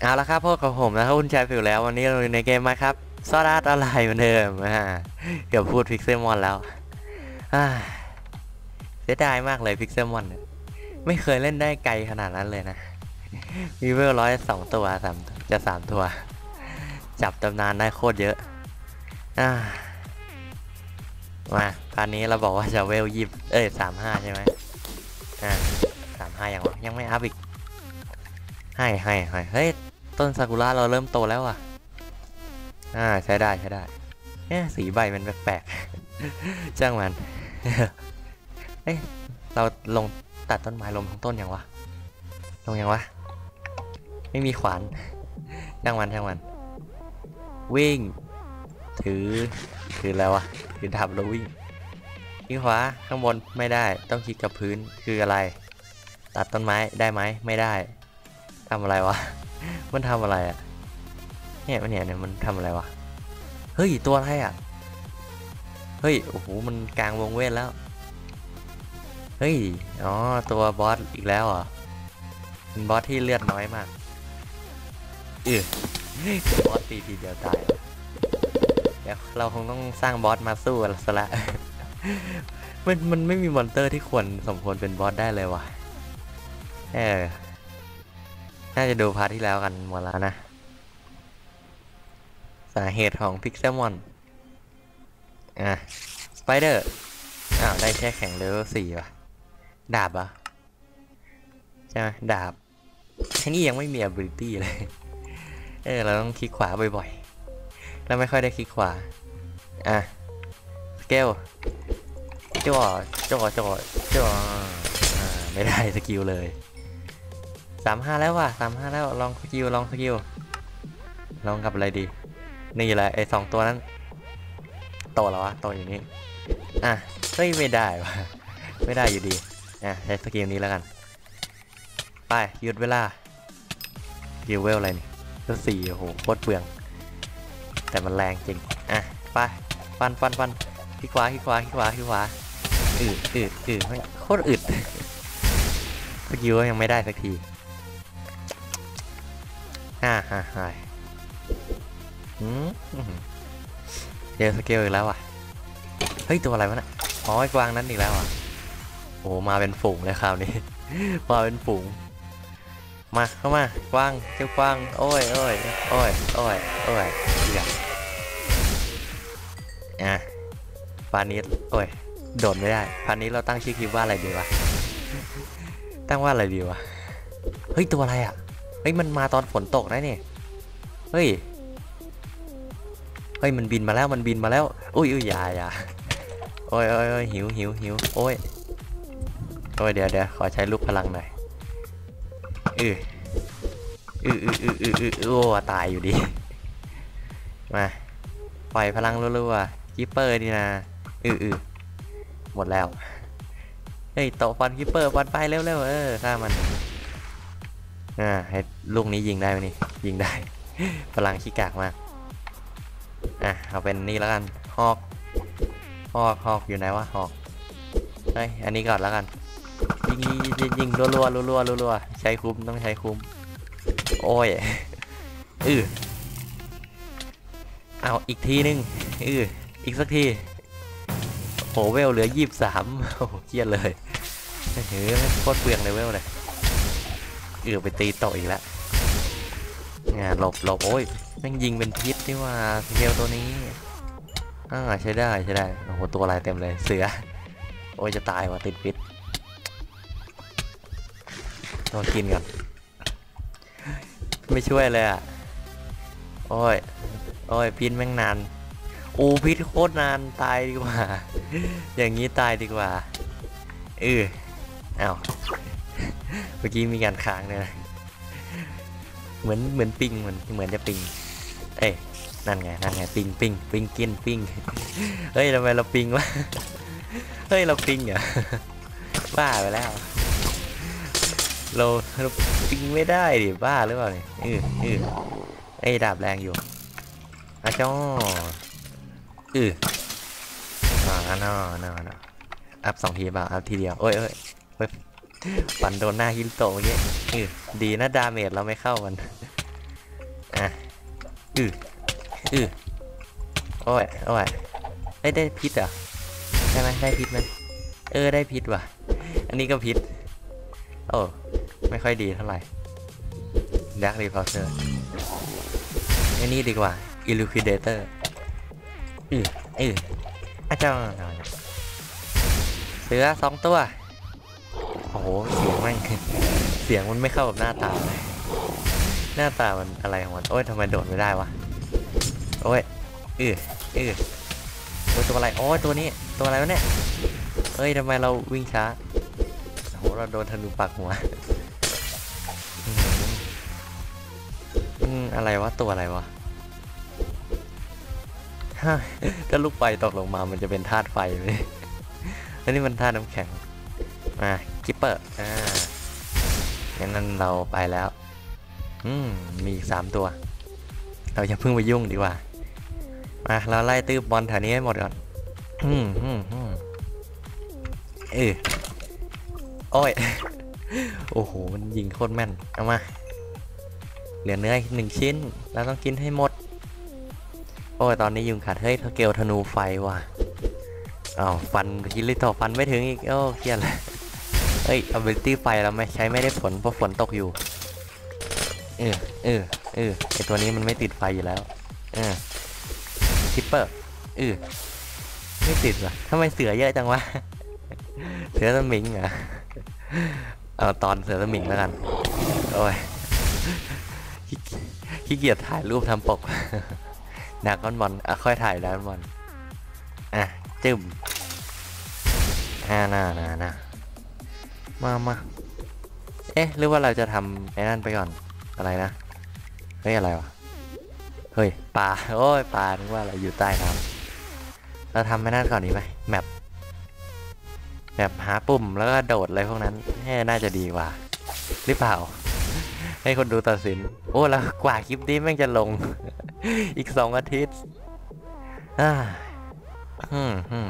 เอาละครับพบกับผมนะครับคุณชายฟิวแล้ววันนี้เราอยู่ในเกมมาครับซอดาร์ตอะไรเหมือนเดิมอ่าเดี๋ยวพูดพิกเซมอนแล้วอ่าเสียดายมากเลยพิกเซมอนไม่เคยเล่นได้ไกลขนาดนั้นเลยนะมีเวลร้อยสองตัวสามจะสามตัว จับตำนานได้โคตรเยอะอ่ามาตอนนี้เราบอกว่าจะเวลยิบเอ้ยสามห้าใช่ไหมอ่าสามห้ายังยังไม่อัพอีกให้ให้ให้เฮ้ย ต้นซากุระเราเริ่มโตแล้วอะ อ่าใช้ได้ใช้ได้เนี่สีใบมันแปลกๆ จ้างมัน เอ้ยเราลงตัดต้นไม้ลมทั้งต้นยังวะ ลงยังวะ ไม่มีขวานจ้างมันจ้างมัน วิ่ง ถือ ถือแล้ววะ ถือดาบแล้ววิ่งที่ขวาข้างบนไม่ได้ ต้องคลิกกับพื้นคืออะไร ตัดต้นไม้ได้ไหมไม่ได้ทำอะไรวะ มันทำอะไรอะ เนี่ยมันเนี่ยเนี่ยมันทำอะไรวะ เฮ้ย ตัวอะไรอะ เฮ้ย โอ้โห มันกลางวงเวทแล้ว เฮ้ย อ๋อ ตัวบอสอีกแล้วเหรอเป็นบอสที่เลือดน้อยมาก เออบอสตีทีเดียวตายเดี๋ยวเราคงต้องสร้างบอสมาสู้กันละมันมันไม่มีมอนเตอร์ที่ควรสมควรเป็นบอสได้เลยว่ะ เออ น่าจะดูพาร์ทที่แล้วกันหมดแล้วนะ สาเหตุของพิกเซลมอน อะ สไปเดอร์ อ้าว ได้แค่แข่งเลเวลสี่ว่ะ ดาบอะใช่ไหมดาบทั้นี้ยังไม่มี ability เลย เออ เราต้องคลิกขวาบ่อยๆ แล้วไม่ค่อยได้คลิกขวา อะ สเกลจ่อจ่อจ่อจ่ออ่าไม่ได้สกิลเลย สามห้าแล้วว่ะสามห้าแล้วลองสกิลลองสกิลลองกับอะไรดี นี่แหละไอสองตัวนั้น โตแล้ววะโตอยู่นี่อะเฮ้ยไม่ได้วะไม่ได้อยู่ดีอะใช้สกิลนี้แล้วกัน ไปหยุดเวลาสกิลเวลอะไรนี่ก็สี่โอ้โหโคตรเปลือง แต่มันแรงจริง อะไปฟันฟันฟันขี้ขวาขี้ขวาขี้ขวาขี้ขวาอืดอืดอืดโคตรอึดสกิลยังไม่ได้สักที ฮ่าฮ่าฮ่าอืมเจอสเกลอีกแล้วอะ เฮ้ย ตัวอะไรวะน่ะอ๋อไอ้กวางนั้นอีกแล้วอะ โอ้มาเป็นฝูงเลยคราวนี้ มาเป็นฝูง มาเข้ามากวางเจ้ากวาง โอ้ยโอ้ยโอ้ยโอ้ยโอ้ยเหี้ยอะปานนี้โอ้ย โดดไม่ได้พานนี้เราตั้งชื่อคลิปว่าอะไรดีวะ ตั้งว่าอะไรดีวะ เฮ้ย ตัวอะไรอะ เฮ้ยมันมาตอนฝนตกนะเนี่ย เฮ้ย เฮ้ยมันบินมาแล้วมันบินมาแล้ว อุ้ยอุ้ยอย่าอย่าโอ้ยโอ้ยโอ้ยหิวหิวหิวโอ้ย โอ้ยเดี๋ยวเดี๋ยวขอใช้ลูกพลังหน่อยอืออืออืออืออืออือโอ้ตายอยู่ดี มาปล่อยพลังรัวๆคิปเปอร์นี่นะอืออือหมดแล้ว เฮ้ยโตะฟันคิปเปอร์ฟันไปเร็วๆเออฆ่ามัน อ่าให้ลูกนี้ยิงได้ไหมนี่ ยิงได้ พลังขี้กากมาก อะเอาเป็นนี่แล้วกัน ฮอก ฮอกฮอกอยู่ไหนวะ ฮอก เฮ้ย อันนี้ก่อนแล้วกัน ยิงยิงยิงรัวรัวรัวรัวรัวใช้คุ้มต้องใช้คุ้ม โอ้ยอือเอาอีกทีนึงอืออีกสักทีโหเวลเหลือยี่สิบสามโอ้เครียดเลยเฮ้ยโคตรเปลืองเลยเวลเลย เอือไปตีตะอีกแล้วงานหลบหลบโอ้ยแม่งยิงเป็นพิษนี่ว่าสเกลตัวนี้อ่าใช้ได้ใช้ได้โอ้โหตัวอะไรเต็มเลยเสือ โอ้ยจะตายว่ะติดพิษตัวกินก่อนไม่ช่วยเลยอะโอ้ยโอ้ยพิษแม่งนานอ้พิษโคตรนานตายดีกว่า อย่างนี้ตายดีกว่าเออเอ้า เมื่อกี้มีการค้างเลยนะเหมือนเหมือนปิงเหมือนเหมือนจะปิง เอ้ยนั่นไงนั่นไงปิงปิงปิงกินปิงเฮ้ยทำไมเราปิงวะเฮ้ยเราปิงเหรอบ้าไปแล้ว เราเราปิงไม่ได้ดิบ้าหรือเปล่าเนี่ยเออเออไอ้ยดาบแรงอยู่อาจ้อเอออ่าน่านอนาอัพสองทีเปล่าอัพทีเดียวโอ้ยโอ้ยโอ้ย ปันโดนหน้าฮิลโตเมื่อกี้เออดีนะดาเมจเราไม่เข้ามัน อะอืออือโอ้ยโอ้ยได้ได้พิษเหรอใช่ไหมได้พิษไหมเออได้พิษว่ะ อันนี้ก็พิษ โอ้ไม่ค่อยดีเท่าไหร่ดักรีพอร์เซอร์อันนี้ดีกว่า Illuminator อืออืออาจารย์เสือสองตัว โอ้โหเสียงมันเสียงมันไม่เข้ากับหน้าตาเลยหน้าตามันอะไรของมันโอ้ยทำไมโดดไม่ได้วะโอ้ยอืออือโอ้ยตัวอะไรโอ้ยตัวนี้ตัวอะไรวะเนี่ยเฮ้ยทำไมเราวิ่งช้าโอ้โหเราโดนธนูปักหัวอืมอืมอะไรวะตัวอะไรวะถ้าลูกไฟตกลงมามันจะเป็นธาตุไฟไหมแล้วนี่มันธาตุน้ำแข็งมา คิปเปอร์อ่างั้นนั้นเราไปแล้ว อืม มีอีกสามตัว เราอย่าเพิ่งไปยุ่งดีกว่า มา เราไล่ตื้บบอลแถวนี้ให้หมดก่อน อืมอืมอืมเออโอ้ย โอ้โห มันยิงโคตรแม่น เอามา เหลือเนื้อหนึ่งชิ้น เราต้องกินให้หมด โอ้ย ตอนนี้ยุงขาด เฮ้ยเกลธนูไฟว่ะอ้าวฟันคิริโตฟันไม่ถึงอีก โอ้เครียดเลย เฮ้ย ability ไฟเราไม่ใช้ไม่ได้ผลเพราะฝนตกอยู่ เออเออเออไอตัวนี้มันไม่ติดไฟอยู่แล้ว เออคิปเปอร์เออไม่ติดวะทำไมเสือเยอะจังวะ เสือสมิงเหรอเอาตอนเสือสมิงแล้วกัน โอ้ยขี้ขี้เกียจถ่ายรูปทำปกดากอนบอลอะค่อยถ่ายดากอนบอลอะ จึมอ่าน่าน่าน่า มามาเอ๊ะ หรือว่าเราจะทำไอ้นั่นไปก่อน อะไรนะ เฮ้ย อะไรวะ เฮ้ย ปลา โอ้ย ปลา นึกว่าอะไรอยู่ใต้น้ำเราทำไอ้นั่นก่อนดีไหมแมปแมปหาปุ่มแล้วก็โดดอะไรพวกนั้นเฮ้ยน่าจะดีกว่า หรือเปล่า ให้คนดูตัดสิน โอ้ แล้วกว่าคลิปนี้แม่งจะลง อีกสองอาทิตย์อ่าอืมอืม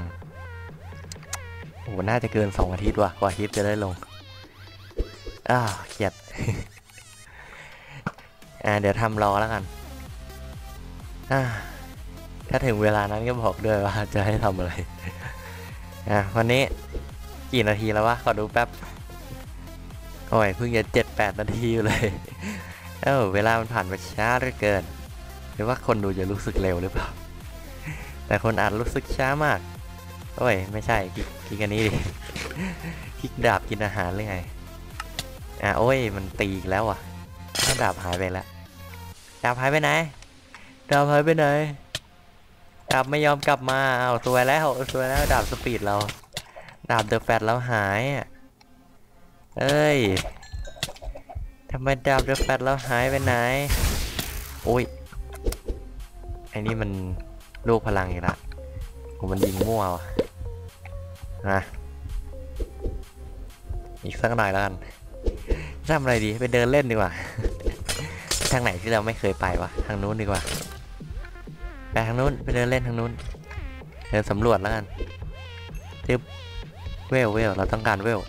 โอ้น่าจะเกินสองอาทิตย์ว่ะกว่าคลิปจะได้ลงอ่าเครียดอ่าเดี๋ยวทำรอแล้วกันอ่าถ้าถึงเวลานั้นก็บอกด้วยว่าจะให้ทำอะไรอะวันนี้กี่นาทีแล้ววะขอดูแป๊บโอ้ยเพิ่งจะเจ็ดแปดนาทีอยู่เลย เอ้าเวลามันผ่านไปช้าเหลือเกิน หรือว่าคนดูจะรู้สึกเร็วหรือเปล่า แต่คนอาจรู้สึกช้ามาก โอ้ย ไม่ใช่คลิกคลิกอันนี้ดิคลิกดาบกินอาหารหรือไง อะโอ้ย มันตีอีกแล้วอะอ้าดาบหายไปแล้วดาบหายไปไหนดาบหายไปไหนดาบไม่ยอมกลับมาเอาสวยแล้วสวยแล้วดาบสปีดเรา ดาบเดอะแฟตเราหายอะเอ้ยทำไมดาบเดอะแฟตเราหายไปไหนโอ้ยไอ้นี่มันลูกพลังอีกละผมมันยิงมั่วว่ะ นะอีกสักหน่อยแล้วกันทำอะไรดีไปเดินเล่นดีกว่า ทางไหนที่เราไม่เคยไปวะทางนู้นดีกว่าไปทางนู้นไปเดินเล่นทางนู้นเดินสำรวจแล้วกันทึบเวลเวลเราต้องการเวล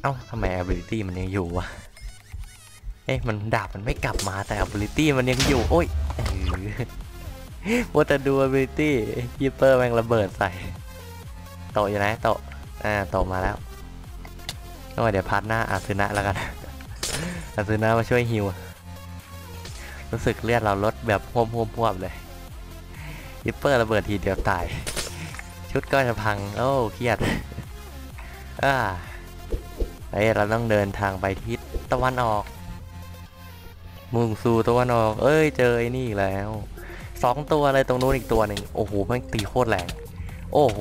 เอ้าทำไม ability มันยังอยู่วะเอ๊ะมันดาบมันไม่กลับมาแต่ ability มันยังอยู่ โอ้ยเออว่าแต่ดู ability คีเปอร์แม่งระเบิดใส่ โตอยู่ไหนโตอ่าโตมาแล้วก็เดี๋ยวพาร์ทหน้าอาซึนะแล้วกัน อาซึนะมาช่วยฮิว รู้สึกเลือดเราลดแบบพวบพวบพวบเลยยิปเปอร์ระเบิดทีเดียวตาย ชุดก็จะพัง โอ้เครียดอ่าเฮ้เราต้องเดินทางไปทิศตะวันออก มุ่งสู่ตะวันออก เอ้ย เจอไอ้นี่แล้วสองตัวเลยตรงนู้นอีกตัวหนึ่งโอ้โหแม่งตีโคตรแรง โอ้โห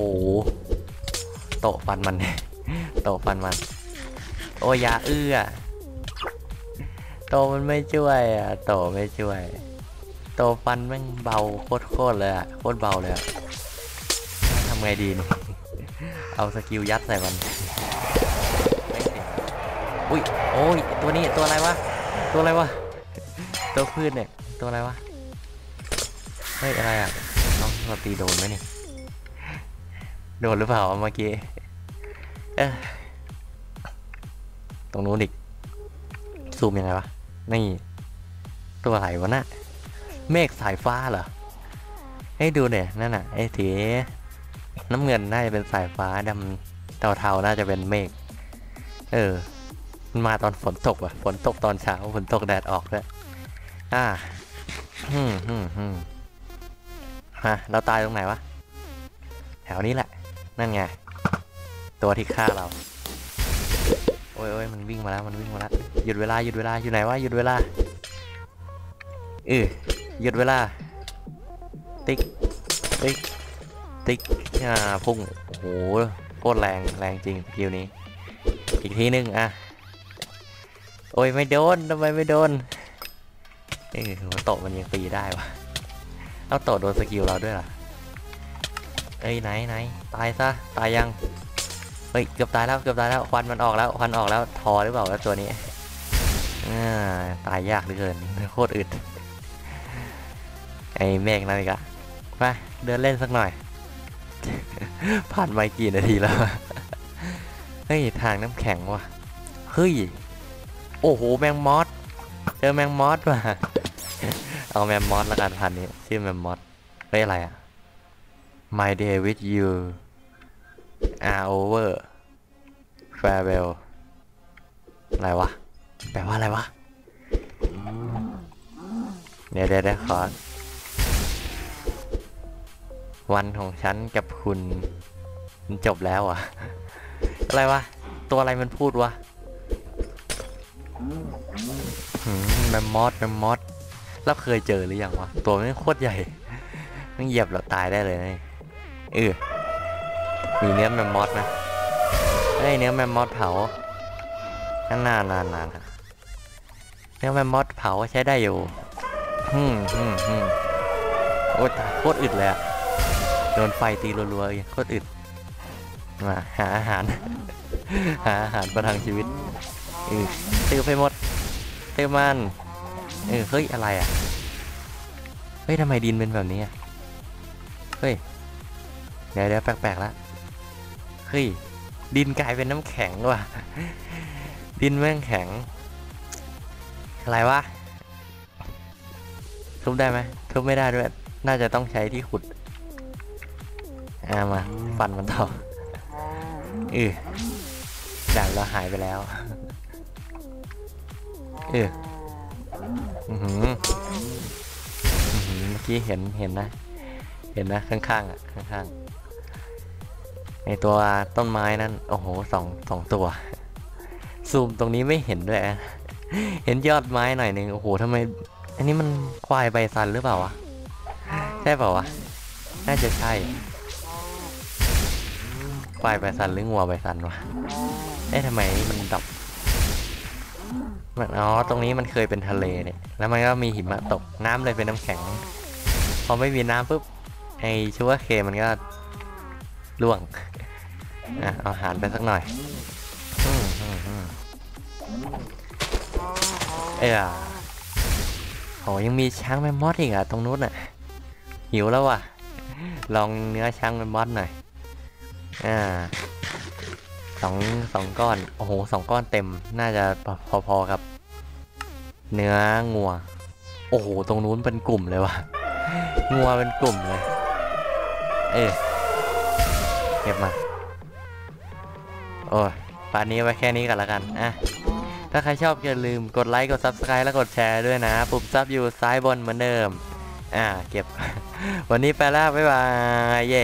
โตะฟันมัน โตะฟันมัน โอ้ยอาเอื้อ โตมันไม่ช่วยอะ โตไม่ช่วย โตฟันแม่งเบาโคตรโคตรเลยอะ โคตรเบาเลยอะทำไงดีนี่ เอาสกิลยัดใส่มันอุ้ย โอ้ย ตัวนี้ตัวอะไรวะ ตัวอะไรวะ ตัวพืชเนี่ย ตัวอะไรวะ เฮ้ย อะไรอะน้องเราตีโดนไหมนี่ โดนหรือเปล่าเมื่อกี้ตรงนู้นอีกซูมยังไงวะ นี่ ตัวอะไรวะน่ะเมฆสายฟ้าเหรอ ให้ดูเนี่ยนั่นน่ะไอ้สีน้ำเงินน่าจะเป็นสายฟ้าดำเทาๆน่าจะเป็นเมฆ เออ มันมาตอนฝนตกว่ะ ฝนตกตอนเช้า ฝนตกแดดออกด้วยอ่าฮึมฮึมฮึมฮะเราตายตรงไหนวะ แถวนี้แหละ นั่นไง ตัวที่ฆ่าเรา โอ้ยโอ้ยมันวิ่งมาแล้วมันวิ่งมาแล้วหยุดเวลาหยุดเวลาอยู่ไหนวะหยุดเวลาเออหยุดเวลา ติ๊กติ๊กติ๊กอ่าพุ่งโอ้โหโคตรแรงแรงจริงสกิลนี้ อีกทีนึงอะโอ้ยไม่โดนทำไมไม่โดนเอ้ยหัวโตะมันยังตีได้วะเอาโตะโดนสกิลเราด้วยเหรอ เอ้ยไหนไหนตายซะตายยังเฮ้ยเกือบตายแล้วเกือบตายแล้วควันมันออกแล้วควันออกแล้วทอหรือเปล่าแล้วตัวนี้อ่าตายยากเหลือเกินโคตรอึดไอ้เมฆนั่นอีกอะไปเดินเล่นสักหน่อย ผ่านไปกี่นาทีแล้วเฮ้ยทางน้ำแข็งว่ะเฮ้ยโอ้โหแมงมอสเจอแมงมอสว่ะเอาแมงมอสละกันพันนี้ชื่อแมงมอสเฮ้ยอะไรอะ My day with you are over farewell อะไรวะ แปลว่าอะไรวะ เดี๋ยวเดี๋ยวเดี๋ยวขอวันของฉันกับคุณมันจบแล้วอะ อะไรวะ ตัวอะไรมันพูดวะมแมมมอสแมมมอสเราเคยเจอหรือยังวะ ตัวมันโคตรใหญ่มันเหยียบเราตายได้เลยนะ เออมีเนื้อแมมมอสนะเฮ้ยเนื้อแมมมอสเผาข้างหน้านานนานอะเนื้อแมมมอสเผาใช้ได้อยู่ฮึมฮึมฮึมโอ้ตายโคตรอึดเลยอะโดนไฟตีรัวๆโคตรอึดมาหาอาหาร หาอาหารประทังชีวิตเออตื้อไปหมดตื้อมันเออเฮ้ยอะไรอะเฮ้ยทำไมดินเป็นแบบนี้อะเฮ้ย เดี๋ยวเดี๋ยวแปลกๆแล้วเฮ้ยดินกลายเป็นน้ำแข็งว่ะ ดินแม่งแข็ง อะไรวะ ทุบได้ไหมทุบไม่ได้ด้วย น่าจะต้องใช้ที่ขุด อ่ามาฟันมันต่อเออดาบเราหายไปแล้วเอออือหืออื้อหือเมื่อกี้เห็นเห็นนะ เห็นนะข้างๆอะข้างๆ ในตัวต้นไม้นั้นโอ้โหสองสองตัว ซูมตรงนี้ไม่เห็นด้วยอเห็นยอดไม้หน่อยหนึ่งโอ้โหทำไม อันนี้มันควายใบซันหรือเปล่าวะ ใช่เปล่าวะ น่าจะใช่ ควายใบซันหรืองัวใบซันวะ เอ๊ะทำไมมันดับมันอ๋อ ตรงนี้มันเคยเป็นทะเลเนี่ย แล้วมันก็มีหิมะตก น้ำเลยเป็นน้ำแข็ง พอไม่มีน้ำปุ๊บ ไอชูว่าเคมันก็ร่วง อะเอาหารไปสักหน่อยอืมอืมอืมเอ้ยอะโหยังมีช้างแมมมอสอีกอะตรงนู้นอะหิวแล้วว่ะ ลองเนื้อช้างแมมมอสหน่อย อ่าสองสองก้อน โอ้โหสองก้อนเต็ม น่าจะพอๆกับ เนื้องัว โอ้โห ตรงนู้นเป็นกลุ่มเลยว่ะ งัวเป็นกลุ่มเลย เอ๊ะเก็บมา โอ้ยป่านนี้ไว้แค่นี้กันละกันอะถ้าใครชอบอย่าลืมกดไลค์กด Subscribe และกดแชร์ด้วยนะ ปุ่มซับอยู่ซ้ายบนเหมือนเดิม อ่า เก็บ วันนี้ไปแล้ว บ๊ายบาย เย่